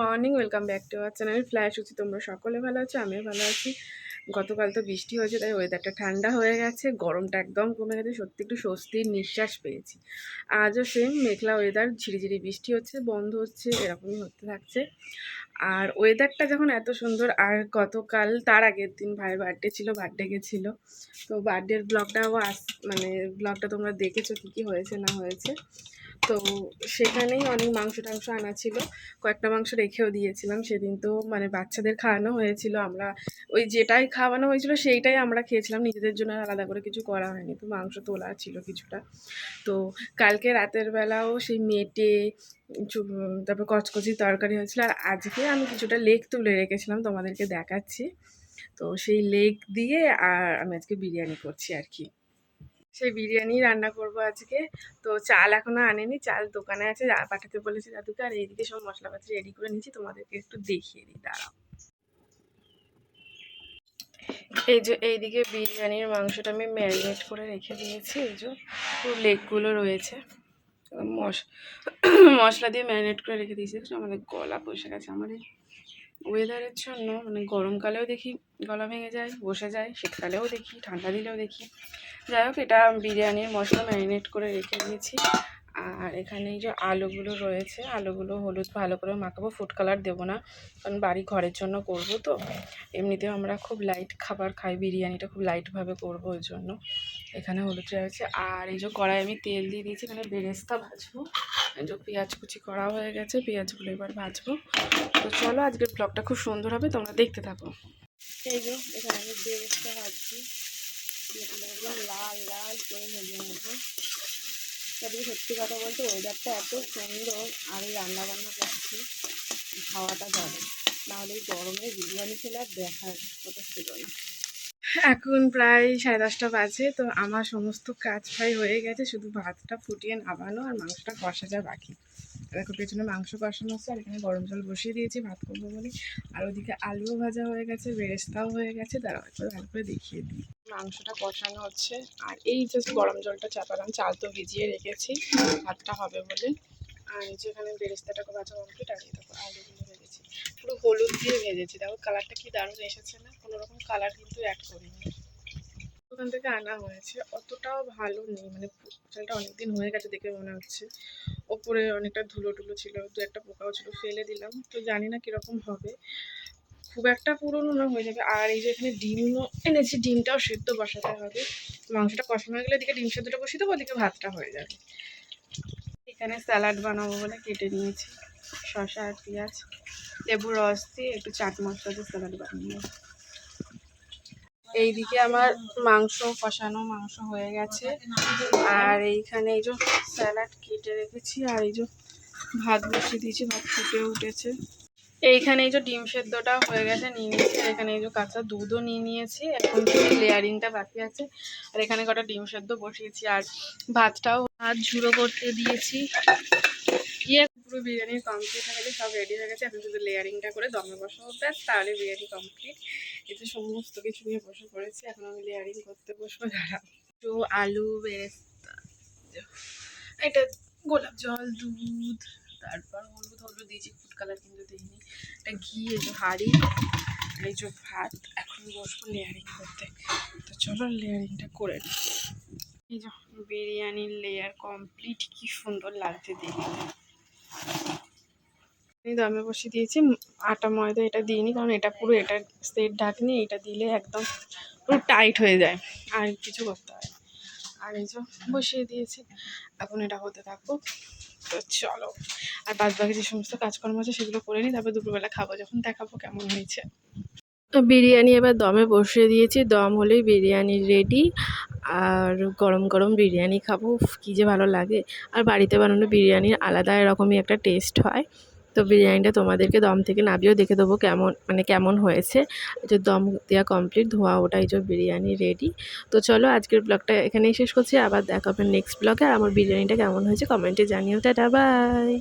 Morning welcome back to our channel flash হচ্ছে তোমরা সকলে ভালো আছো, আমিও ভালো আছি। গতকাল তো বৃষ্টি হয়েছে, তাই ওয়েদারটা ঠান্ডা হয়ে গেছে, গরমটা একদম কমে গেছে, সত্যি একটু স্বস্তির নিঃশ্বাস পেয়েছি। আজও সেম মেঘলা ওয়েদার ঝিরিঝিরি বৃষ্টি হচ্ছে, বন্ধ হচ্ছে, এরকমই হতে থাকছে। আর ওয়েদারটা যখন এত সুন্দর, আর গতকাল, তার আগের দিন ভাইয়ের বার্থডে ছিল বার্থডে গেছিল তো বার্থডের ব্লগটাও আস মানে ব্লগটা তোমরা দেখেছ কী কী হয়েছে, না হয়েছে। তো সেখানেই অনেক মাংস টাংস আনা ছিল। কয়েকটা মাংস রেখেও দিয়েছিলাম। সেদিন তো মানে বাচ্চাদের খাওয়ানো হয়েছিল। আমরা ওই যেটাই খাওয়ানো হয়েছিল সেইটাই আমরা খেয়েছিলাম। নিজেদের জন্য আলাদা করে কিছু করা হয়নি। তো মাংস তোলা ছিল কিছুটা। তো কালকে রাতের বেলাও সেই মেটে তারপর কচকচি তরকারি হয়েছিল। আর আজকে আমি কিছুটা লেগ তুলে রেখেছিলাম, তোমাদেরকে দেখাচ্ছি। তো সেই লেগ দিয়ে আর আমি আজকে বিরিয়ানি করছি আর কি। সেই বিরিয়ানি রান্না করব আজকে। তো চাল এখনও আনেনি, চাল দোকানে আছে পাঠাতে বলেছি দাদুকে। আর এইদিকে সব মশলাপাতি রেডি করে নিচ্ছি তোমাদেরকে একটু দেখিয়ে দিই, দাঁড়াও। এই যে এইদিকে বিরিয়ানির মাংসটা আমি ম্যারিনেট করে রেখে দিয়েছি, এই যে পুরো লেগগুলো রয়েছে। মশ, মশলা দিয়ে ম্যারিনেট করে রেখে দিয়েছি আমাদের গলা বসে গেছে এই ওয়েদারের জন্য মানে গরমকালেও দেখি গলা ভেঙে যায়, বসে যায়, শীতকালেও দেখি, ঠান্ডা দিলেও দেখি। যাই হোক, এটা বিরিয়ানির মশলা ম্যারিনেট করে রেখে দিয়েছি। আর এখানে এই যে আলুগুলো রয়েছে, আলুগুলো হলুদ ভালো করে মাখাবো ফুড কালার দেবো না, কারণ বাড়ি ঘরের জন্য করব তো। এমনিতেও আমরা খুব লাইট খাবার খাই, বিরিয়ানিটা খুব লাইটভাবে করব ওই জন্য। এখানে হলুদ রয়েছে। আর এই যে কড়াই আমি তেল দিয়ে দিয়েছি, এখানে বেরেস্তা ভাজবো। যে পেঁয়াজ কুচি করা হয়ে গেছে, পেঁয়াজগুলো এবার ভাজবো। তো চলো আজকের ব্লগটা খুব সুন্দর হবে, তোমরা দেখতে থাকো। এই যে, এখানে আমি বেরেস্তা ভাজছি। লাল লাল করে ভেজে নেব সত্যি কথা বলতে ওয়েদারটা এত সুন্দর, আমি রান্না বান্না করছি, খাওয়াটা যাবে। নাহলে এই গরমে বিরিয়ানি খেলে আর দেখার এখন প্রায় সাড়ে দশটা বাজে, তো আমার সমস্ত কাজ প্রায় হয়ে গেছে। শুধু ভাতটা ফুটিয়ে নামানো আর মাংসটা কষা যা বাকি। দেখো, পেছনে মাংস কষানো হচ্ছে আর এখানে গরম জল বসিয়ে দিয়েছি, ভাত করব বলে। আর ওদিকে আলুও ভাজা হয়ে গেছে, বেরেস্তাও হয়ে গেছে। দাঁড়াও একটু ভালো করে দেখিয়ে দিই। মাংসটা কষানো হচ্ছে। আর এই জাস্ট গরম জলটা চাপালাম, চাল তো ভিজিয়ে রেখেছি, ভাতটা হবে বলে। আর এই যে এখানে বেরেস্তাটাকে ভাজা কমপ্লিট আর ভেজেছি পুরো হলুদ দিয়ে ভেজেছি। দেখো কালারটা কি দারুণ এসেছে না? কোনো রকম কালার কিন্তু অ্যাড করিনি। ওখান থেকে আনা হয়েছে। অতটাও ভালো নেই। মানে চালটা অনেকদিন হয়ে গেছে দেখে মনে হচ্ছে। ওপরে অনেকটা ধুলো টুলো ছিল, দু একটা পোকাও ছিল, ফেলে দিলাম। তো জানি না কীরকম হবে। খুব একটা পুরনো না, হয়ে যাবে। আর এই যে এখানে ডিমও এনেছি, ডিমটাও সেদ্ধ বসাতে হবে। মাংসটা কষানো হয়ে গেলে এদিকে ডিম সেদ্ধটা বসিয়ে দেবো, ওদিকে ভাতটা হয়ে যাবে। এখানে স্যালাড বানাবো বলে কেটে নিয়েছি। শসা আর পেঁয়াজ। লেবুর রস দিয়ে একটু চাট মশলা দিয়ে স্যালাড বানিয়ে এইদিকে আমার মাংস কষানো মাংস হয়ে গেছে। আর এইখানে এই যে স্যালাড কেটে রেখেছি, আর এই যে ভাত বসিয়ে দিয়েছি, ভাত ফুটে উঠেছে। এইখানে এই যে ডিম সেদ্ধটা হয়ে গেছে, নিয়ে নিয়েছি এখানে এই যে কাঁচা দুধও নিয়ে নিয়েছি। এখন লেয়ারিংটা বাকি আছে, আর এখানে কটা ডিম সেদ্ধ বসিয়েছি, আর ভাতটাও ভাত ঝুড়ো করতে দিয়েছি। দিয়ে পুরো বিরিয়ানি কমপ্লিট হয়ে গেছে, সব রেডি হয়ে গেছে। এখন শুধু লেয়ারিংটা করে দমে বসাবো। ব্যাস, তাহলে বিরিয়ানি কমপ্লিট এতে সমস্ত কিছু নিয়ে বসে পড়েছি, এখন আমি লেয়ারিং করতে বসবো, দাঁড়াও। একটু আলু, বেরেস্তা, এটা গোলাপ জল, দুধ, তারপর হলুদ হলুদ দিয়েছি ফুড কালার কিন্তু দিইনি। এটা ঘি যে হাঁড়ি, এই যে ভাত, এখন বসবো লেয়ারিং করতে। তো চলো লেয়ারিংটা করে নিই এই যে বিরিয়ানির লেয়ার কমপ্লিট কি সুন্দর লাগছে দেখতে। দমে বসিয়ে দিয়েছি। আটা, ময়দা এটা দিইনি কারণ এটা পুরো এটা সেট ঢাকনি এটা দিলে একদম পুরো টাইট হয়ে যায়, আর কিছু করতে হয় আর এই যে বসিয়ে দিয়েছি, এখন এটা হতে থাকুক। তো চলো, আর বাদ বাকি যে সমস্ত কাজকর্ম আছে সেগুলো করে নিই তারপর দুপুরবেলা খাব, যখন দেখাবো কেমন হয়েছে। বিরিয়ানি এবার দমে বসিয়ে দিয়েছি। দম হলেই বিরিয়ানি রেডি আর গরম গরম বিরিয়ানি খাব। কী যে ভালো লাগে। আর বাড়িতে বানানো বিরিয়ানির আলাদা এরকমই একটা টেস্ট হয়। তো বিরিয়ানিটা তোমাদেরকে দম থেকে নাবিয়েও দেখে দেবো কেমন মানে কেমন হয়েছে। যে দম দেওয়া কমপ্লিট ধোয়া ওটাই যে বিরিয়ানি রেডি তো চলো আজকের ব্লগটা এখানেই শেষ করছি। আবার দেখা হবে নেক্সট ব্লগে আর আমার বিরিয়ানিটা কেমন হয়েছে কমেন্টে জানিও। Tata bye